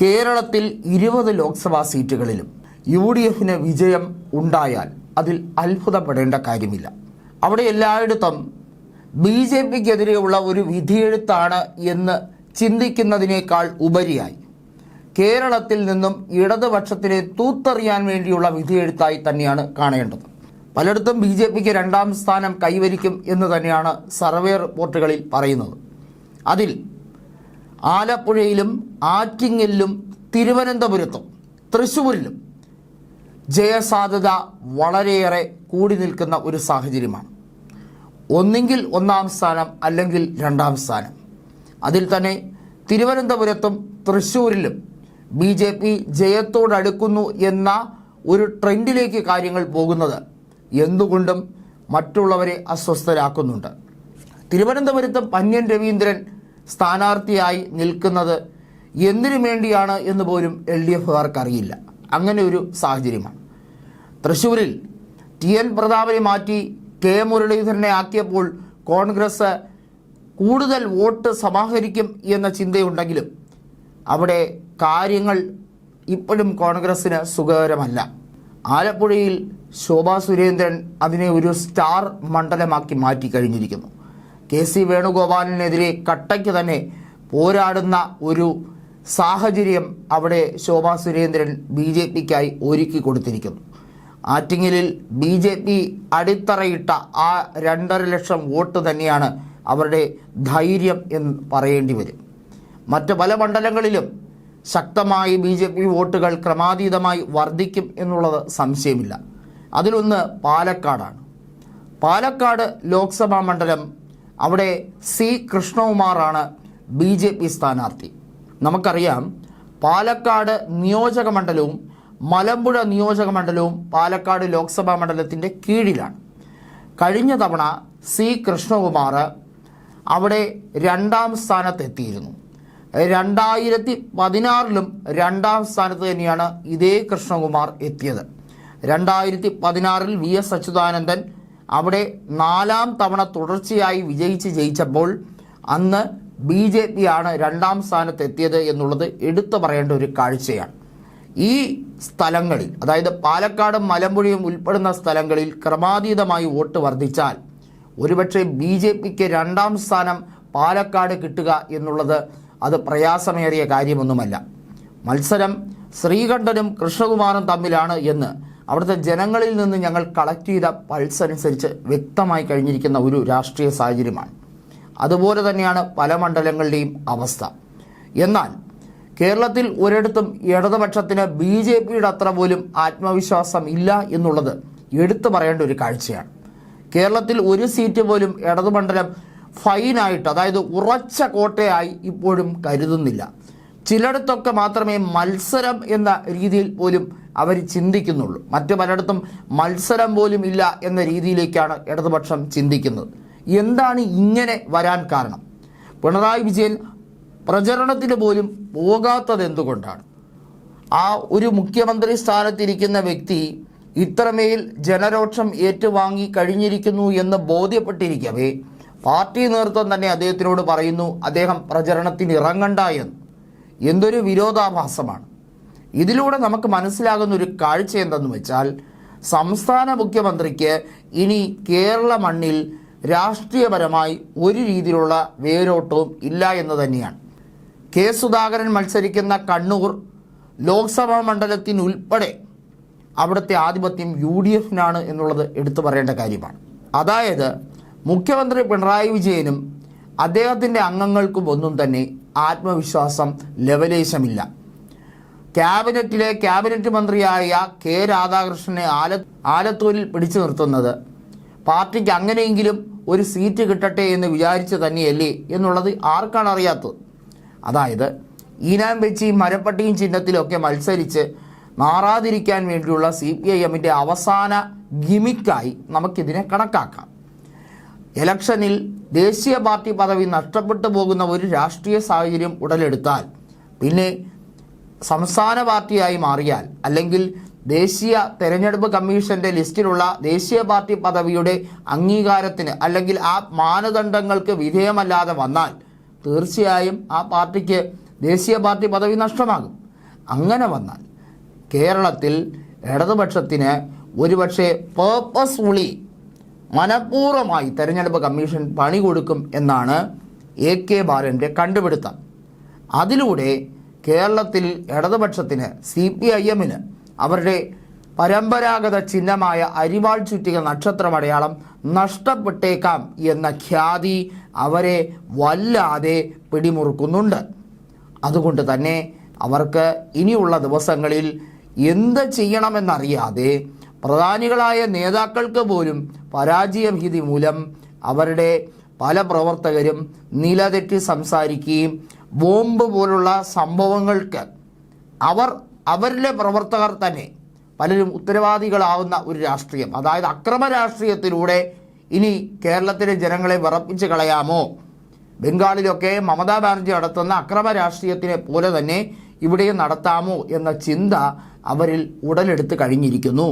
കേരളത്തിൽ ഇരുപത് ലോക്സഭാ സീറ്റുകളിലും യു ഡി എഫിന് വിജയം ഉണ്ടായാൽ അതിൽ അത്ഭുതപ്പെടേണ്ട കാര്യമില്ല. അവിടെ എല്ലായിടത്തും ബി ജെ പിക്കെതിരെയുള്ള ഒരു വിധിയെഴുത്താണ് എന്ന് ചിന്തിക്കുന്നതിനേക്കാൾ ഉപരിയായി. കേരളത്തിൽ നിന്നും ഇടതുപക്ഷത്തിനെ തൂത്തെറിയാൻ വേണ്ടിയുള്ള വിധിയെഴുത്തായി തന്നെയാണ് കാണേണ്ടത്. പലയിടത്തും ബി ജെ പിക്ക് രണ്ടാം സ്ഥാനം കൈവരിക്കും എന്ന് തന്നെയാണ് സർവേ റിപ്പോർട്ടുകളിൽ പറയുന്നത്. അതിൽ ആലപ്പുഴയിലും ആറ്റിങ്ങലിലും തിരുവനന്തപുരത്തും തൃശ്ശൂരിലും ജയസാധ്യത വളരെയേറെ കൂടി നിൽക്കുന്ന ഒരു സാഹചര്യമാണ്. ഒന്നെങ്കിൽ ഒന്നാം സ്ഥാനം അല്ലെങ്കിൽ രണ്ടാം സ്ഥാനം. അതിൽ തന്നെ തിരുവനന്തപുരത്തും തൃശ്ശൂരിലും ബി ജെ പി ജയത്തോടടുക്കുന്നു എന്ന ഒരു ട്രെൻഡിലേക്ക് കാര്യങ്ങൾ പോകുന്നത് എന്തുകൊണ്ടും മറ്റുള്ളവരെ അസ്വസ്ഥരാക്കുന്നുണ്ട്. തിരുവനന്തപുരത്ത് പന്യൻ രവീന്ദ്രൻ സ്ഥാനാർത്ഥിയായി നിൽക്കുന്നത് എന്തിനു വേണ്ടിയാണ് എന്ന് പോലും എൽ ഡി എഫുകാർക്ക് അറിയില്ല അങ്ങനെ ഒരു സാഹചര്യമാണ്. തൃശ്ശൂരിൽ ടി എൻ പ്രതാപനെ മാറ്റി കെ മുരളീധരനെ ആക്കിയപ്പോൾ കോൺഗ്രസ് കൂടുതൽ വോട്ട് സമാഹരിക്കും എന്ന ചിന്തയുണ്ടെങ്കിലും അവിടെ കാര്യങ്ങൾ ഇപ്പോഴും കോൺഗ്രസ്സിന് സുഖകരമല്ല. ആലപ്പുഴയിൽ ശോഭാ സുരേന്ദ്രൻ അതിനെ ഒരു സ്റ്റാർ മണ്ഡലമാക്കി മാറ്റി കഴിഞ്ഞിരിക്കുന്നു. കെ സി വേണുഗോപാലിനെതിരെ കട്ടയ്ക്ക് തന്നെ പോരാടുന്ന ഒരു സാഹചര്യം അവിടെ ശോഭാ സുരേന്ദ്രൻ ബി ജെ പിക്കായി ഒരുക്കി കൊടുത്തിരിക്കുന്നു. ആറ്റിങ്ങലിൽ ബി ജെ പി അടിത്തറയിട്ട ആ രണ്ടര ലക്ഷം വോട്ട് തന്നെയാണ് അവരുടെ ധൈര്യം എന്ന് പറയേണ്ടി വരും. മറ്റ് പല മണ്ഡലങ്ങളിലും ശക്തമായി ബി ജെ പി വോട്ടുകൾ ക്രമാതീതമായി വർദ്ധിക്കും എന്നുള്ളത് സംശയമില്ല. അതിലൊന്ന് പാലക്കാടാണ്. പാലക്കാട് ലോക്സഭാ മണ്ഡലം അവിടെ സി കൃഷ്ണകുമാറാണ് ബി ജെ പി സ്ഥാനാർത്ഥി. നമുക്കറിയാം പാലക്കാട് നിയോജക മണ്ഡലവും മലമ്പുഴ നിയോജക മണ്ഡലവും പാലക്കാട് ലോക്സഭാ മണ്ഡലത്തിന്റെ കീഴിലാണ്. കഴിഞ്ഞ തവണ സി കൃഷ്ണകുമാർ അവിടെ രണ്ടാം സ്ഥാനത്തെത്തിയിരുന്നു. രണ്ടായിരത്തി പതിനാറിലും രണ്ടാം സ്ഥാനത്ത് തന്നെയാണ് ഇതേ കൃഷ്ണകുമാർ എത്തിയത്. രണ്ടായിരത്തി പതിനാറിൽ വി എസ് അച്യുതാനന്ദൻ അവിടെ നാലാം തവണ തുടർച്ചയായി വിജയിച്ച് ജയിച്ചപ്പോൾ അന്ന് ബി ജെ പി ആണ് രണ്ടാം സ്ഥാനത്ത് എത്തിയത് എന്നുള്ളത് എടുത്തു പറയേണ്ട ഒരു കാഴ്ചയാണ്. ഈ സ്ഥലങ്ങളിൽ അതായത് പാലക്കാടും മലമ്പുഴയും ഉൾപ്പെടുന്ന സ്ഥലങ്ങളിൽ ക്രമാതീതമായി വോട്ട് വർദ്ധിച്ചാൽ ഒരുപക്ഷെ ബി ജെ പിക്ക് രണ്ടാം സ്ഥാനം പാലക്കാട് കിട്ടുക എന്നുള്ളത് അത് പ്രയാസമേറിയ കാര്യമൊന്നുമല്ല. മത്സരം ശ്രീകണ്ഠനും കൃഷ്ണകുമാറും തമ്മിലാണ് എന്ന് അവിടുത്തെ ജനങ്ങളിൽ നിന്ന് ഞങ്ങൾ കളക്ട് ചെയ്ത പൾസ് അനുസരിച്ച് വ്യക്തമായി കഴിഞ്ഞിരിക്കുന്ന ഒരു രാഷ്ട്രീയ സാഹചര്യമാണ്. അതുപോലെ തന്നെയാണ് പല മണ്ഡലങ്ങളുടെയും അവസ്ഥ. എന്നാൽ കേരളത്തിൽ ഒരിടത്തും ഇടതുപക്ഷത്തിന് ബി ജെ പിയുടെ അത്ര പോലും ആത്മവിശ്വാസം ഇല്ല എന്നുള്ളത് എടുത്തു പറയേണ്ട ഒരു കാഴ്ചയാണ്. കേരളത്തിൽ ഒരു സീറ്റ് പോലും ഇടതുമണ്ഡലം ഫൈനായിട്ട് അതായത് ഉറച്ച കോട്ടയായി ഇപ്പോഴും കരുതുന്നില്ല. ചിലയിടത്തൊക്കെ മാത്രമേ മത്സരം എന്ന രീതിയിൽ പോലും അവർ ചിന്തിക്കുന്നുള്ളൂ. മറ്റു പലയിടത്തും മത്സരം പോലും ഇല്ല എന്ന രീതിയിലേക്കാണ് ഇടതുപക്ഷം ചിന്തിക്കുന്നത്. എന്താണ് ഇങ്ങനെ വരാൻ കാരണം? പിണറായി വിജയൻ പ്രചരണത്തിന് പോലും പോകാത്തത് എന്തുകൊണ്ടാണ് ആ ഒരു മുഖ്യമന്ത്രി സ്ഥാനത്തിരിക്കുന്ന വ്യക്തി ഇത്രമേൽ ജനരോക്ഷം ഏറ്റുവാങ്ങി കഴിഞ്ഞിരിക്കുന്നു എന്ന് ബോധ്യപ്പെട്ടിരിക്കവേ പാർട്ടി നേതൃത്വം തന്നെ അദ്ദേഹത്തിനോട് പറയുന്നു അദ്ദേഹം പ്രചരണത്തിന് ഇറങ്ങണ്ട എന്ന്. എന്തൊരു വിരോധാഭാസമാണ്. ഇതിലൂടെ നമുക്ക് മനസ്സിലാകുന്ന ഒരു കാഴ്ച എന്തെന്ന് വെച്ചാൽ സംസ്ഥാന മുഖ്യമന്ത്രിക്ക് ഇനി കേരള മണ്ണിൽ രാഷ്ട്രീയപരമായി ഒരു രീതിയിലുള്ള വേരോട്ടവും ഇല്ല എന്ന് തന്നെയാണ്. കെ സുധാകരൻ മത്സരിക്കുന്ന കണ്ണൂർ ലോക്സഭാ മണ്ഡലത്തിനുൾപ്പെടെ അവിടുത്തെ ആധിപത്യം യു ഡി എഫിനാണ് എന്നുള്ളത് എടുത്തു പറയേണ്ട കാര്യമാണ്. അതായത് മുഖ്യമന്ത്രി പിണറായി വിജയനും അദ്ദേഹത്തിന്റെ അംഗങ്ങൾക്കും ഒന്നും തന്നെ ആത്മവിശ്വാസം ലവലേശമില്ല ക്യാബിനറ്റിലെ ക്യാബിനറ്റ് മന്ത്രിയായ കെ രാധാകൃഷ്ണനെ ആല ആലത്തൂരിൽ പിടിച്ചു നിർത്തുന്നത്. പാർട്ടിക്ക് അങ്ങനെയെങ്കിലും ഒരു സീറ്റ് കിട്ടട്ടെ എന്ന് വിചാരിച്ചു തന്നെയല്ലേ എന്നുള്ളത് ആർക്കാണ് അറിയാത്തത്. അതായത് ഈനാം വെച്ചിയും മരപ്പട്ടിയും ചിഹ്നത്തിലൊക്കെ മത്സരിച്ച് മാറാതിരിക്കാൻ വേണ്ടിയുള്ള സി പി ഐ എമ്മിന്റെ അവസാന ഗിമിക്കായി നമുക്കിതിനെ കണക്കാക്കാം. ഇലക്ഷനിൽ ദേശീയ പാർട്ടി പദവി നഷ്ടപ്പെട്ടു പോകുന്ന ഒരു രാഷ്ട്രീയ സാഹചര്യം ഉടലെടുത്താൽ പിന്നെ സംസ്ഥാന പാർട്ടിയായി മാറിയാൽ അല്ലെങ്കിൽ ദേശീയ തെരഞ്ഞെടുപ്പ് കമ്മീഷന്റെ ലിസ്റ്റിലുള്ള ദേശീയ പാർട്ടി പദവിയുടെ അംഗീകാരത്തിന് അല്ലെങ്കിൽ ആ മാനദണ്ഡങ്ങൾക്ക് വിധേയമല്ലാതെ വന്നാൽ തീർച്ചയായും ആ പാർട്ടിക്ക് ദേശീയ പാർട്ടി പദവി നഷ്ടമാകും. അങ്ങനെ വന്നാൽ കേരളത്തിൽ ഇടതുപക്ഷത്തിന് ഒരുപക്ഷെ പേർപ്പസ്ഫുള്ളി മനഃപൂർവമായി തെരഞ്ഞെടുപ്പ് കമ്മീഷൻ പണി കൊടുക്കും എന്നാണ് എ കെ ബാലന്റെ കണ്ടുപിടുത്തം. അതിലൂടെ കേരളത്തിൽ ഇടതുപക്ഷത്തിന് സി പി ഐ എമ്മിന് അവരുടെ പരമ്പരാഗത ചിഹ്നമായ അരിവാൾ ചുറ്റിക നക്ഷത്രമടയാളം നഷ്ടപ്പെട്ടേക്കാം എന്ന ഖ്യാതി അവരെ വല്ലാതെ പിടിമുറുക്കുന്നുണ്ട്. അതുകൊണ്ട് തന്നെ അവർക്ക് ഇനിയുള്ള ദിവസങ്ങളിൽ എന്ത് ചെയ്യണമെന്നറിയാതെ പ്രധാനികളായ നേതാക്കൾക്ക് പോലും പരാജയഭീതി മൂലം അവരുടെ പല പ്രവർത്തകരും നിലതെറ്റി സംസാരിക്കുകയും ബോംബ് പോലുള്ള സംഭവങ്ങൾക്ക് അവർ അവരിലെ പ്രവർത്തകർ തന്നെ പലരും ഉത്തരവാദികളാവുന്ന ഒരു രാഷ്ട്രീയം. അതായത് അക്രമ രാഷ്ട്രീയത്തിലൂടെ ഇനി കേരളത്തിലെ ജനങ്ങളെ വിറപ്പിച്ച് കളയാമോ? ബംഗാളിലൊക്കെ മമതാ ബാനർജി നടത്തുന്ന അക്രമ രാഷ്ട്രീയത്തിനെ പോലെ തന്നെ ഇവിടെയും നടത്താമോ എന്ന ചിന്ത അവരിൽ ഉടലെടുത്ത് കഴിഞ്ഞിരിക്കുന്നു.